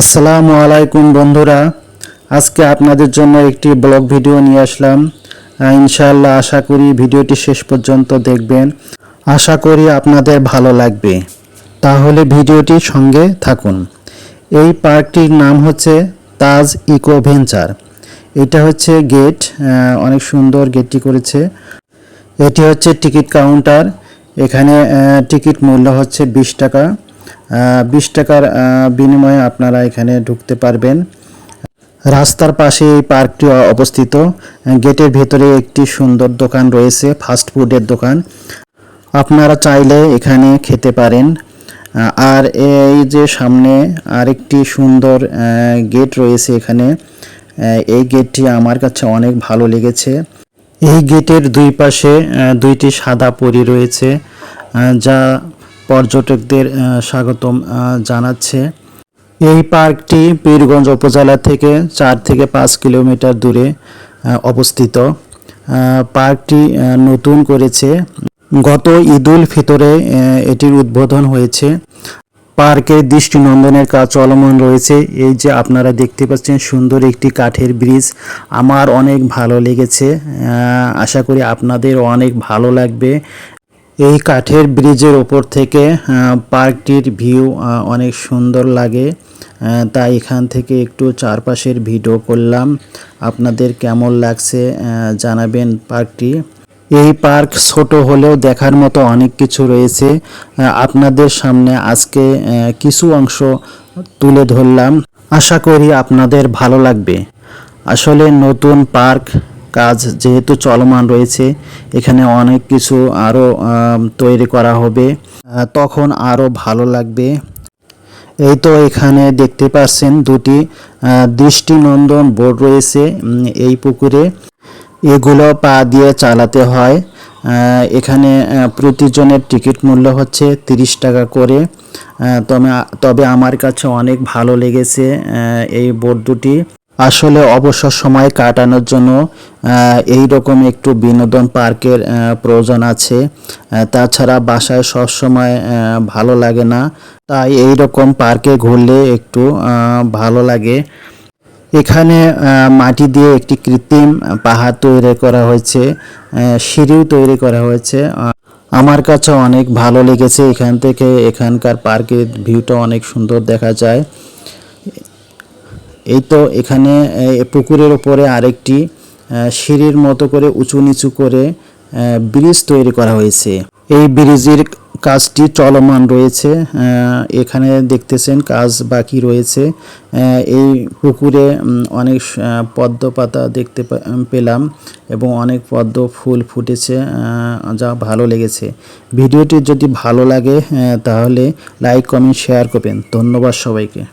আসসালামু আলাইকুম বন্ধুরা। আজকে আপনাদের জন্য একটি ব্লগ ভিডিও নিয়ে আসলাম। ইনশাআল্লাহ আশা করি ভিডিওটি শেষ পর্যন্ত দেখবেন। আশা করি আপনাদের ভালো লাগবে। তাহলে ভিডিওটির সঙ্গে থাকুন। এই পার্কটির নাম হচ্ছে তাজ ইকো ভেঞ্চার এটা হচ্ছে গেট অনেক সুন্দর গেটটি করেছে। এটি হচ্ছে টিকিট কাউন্টার। এখানে টিকিট মূল্য হচ্ছে বিশ টাকা। বিশ টাকার বিনিময়ে আপনারা এখানে ঢুকতে পারবেন। রাস্তার পাশে এই পার্কটি অবস্থিত। গেটের ভেতরে একটি সুন্দর দোকান রয়েছে, ফাস্ট ফুডের দোকান। আপনারা চাইলে এখানে খেতে পারেন। আর এই যে সামনে আরেকটি সুন্দর গেট রয়েছে এখানে। এই গেটটি আমার কাছে অনেক ভালো লেগেছে। এই গেটের দুই পাশে দুইটি সাদা পরি রয়েছে যা পর্যটকদের স্বাগতম জানাচ্ছে। এই পার্কটি পীরগঞ্জ উপজেলা থেকে চার থেকে পাঁচ কিলোমিটার দূরে অবস্থিত। পার্কটি নতুন করেছে। গত ঈদুল ফিতরে এটির উদ্বোধন হয়েছে। পার্কের দৃষ্টিনন্দনের কাজ চলমান রয়েছে। এই যে আপনারা দেখতে পাচ্ছেন সুন্দর একটি কাঠের ব্রিজ, আমার অনেক ভালো লেগেছে। আশা করি আপনাদের অনেক ভালো লাগবে। এই কাঠের ব্রিজের ওপর থেকে পার্কটির ভিউ অনেক সুন্দর লাগে। তাই এখান থেকে একটু চারপাশের ভিডিও করলাম। আপনাদের কেমন লাগছে জানাবেন পার্কটি। এই পার্ক ছোট হলেও দেখার মতো অনেক কিছু রয়েছে। আপনাদের সামনে আজকে কিছু অংশ তুলে ধরলাম। আশা করি আপনাদের ভালো লাগবে। আসলে নতুন পার্ক কাজ যেহেতু চলমান রয়েছে, এখানে অনেক কিছু আরও তৈরি করা হবে তখন আরও ভালো লাগবে। এই তো এখানে দেখতে পাচ্ছেন দুটি দৃষ্টিনন্দন বোর্ড রয়েছে এই পুকুরে। এগুলো পা দিয়ে চালাতে হয় এখানে প্রতিজনের টিকিট মূল্য হচ্ছে তিরিশ টাকা করে। তবে তবে আমার কাছে অনেক ভালো লেগেছে এই বোর্ড দুটি। আসলে অবসর সময় কাটানোর জন্য এই রকম একটু বিনোদন পার্কের প্রয়োজন আছে। তাছাড়া বাসায় সব সময় ভালো লাগে না। তাই এই রকম পার্কে ঘুরলে একটু ভালো লাগে। এখানে মাটি দিয়ে একটি কৃত্রিম পাহাড় তৈরি করা হয়েছে সিঁড়িও তৈরি করা হয়েছে। আমার কাছে অনেক ভালো লেগেছে এখান থেকে। এখানকার পার্কের ভিউটা অনেক সুন্দর দেখা যায়। এই তো এখানে পুকুরের উপরে আরেকটি সিঁড়ির মতো করে উঁচু নিচু করে ব্রিজ তৈরি করা হয়েছে। এই ব্রিজের কাজটি চলমান রয়েছে এখানে দেখতেছেন কাজ বাকি রয়েছে। এই পুকুরে অনেক পদ্ম পাতা দেখতে পেলাম এবং অনেক পদ্ম ফুল ফুটেছে যা ভালো লেগেছে। ভিডিওটি যদি ভালো লাগে তাহলে লাইক, কমেন্ট, শেয়ার করবেন। ধন্যবাদ সবাইকে।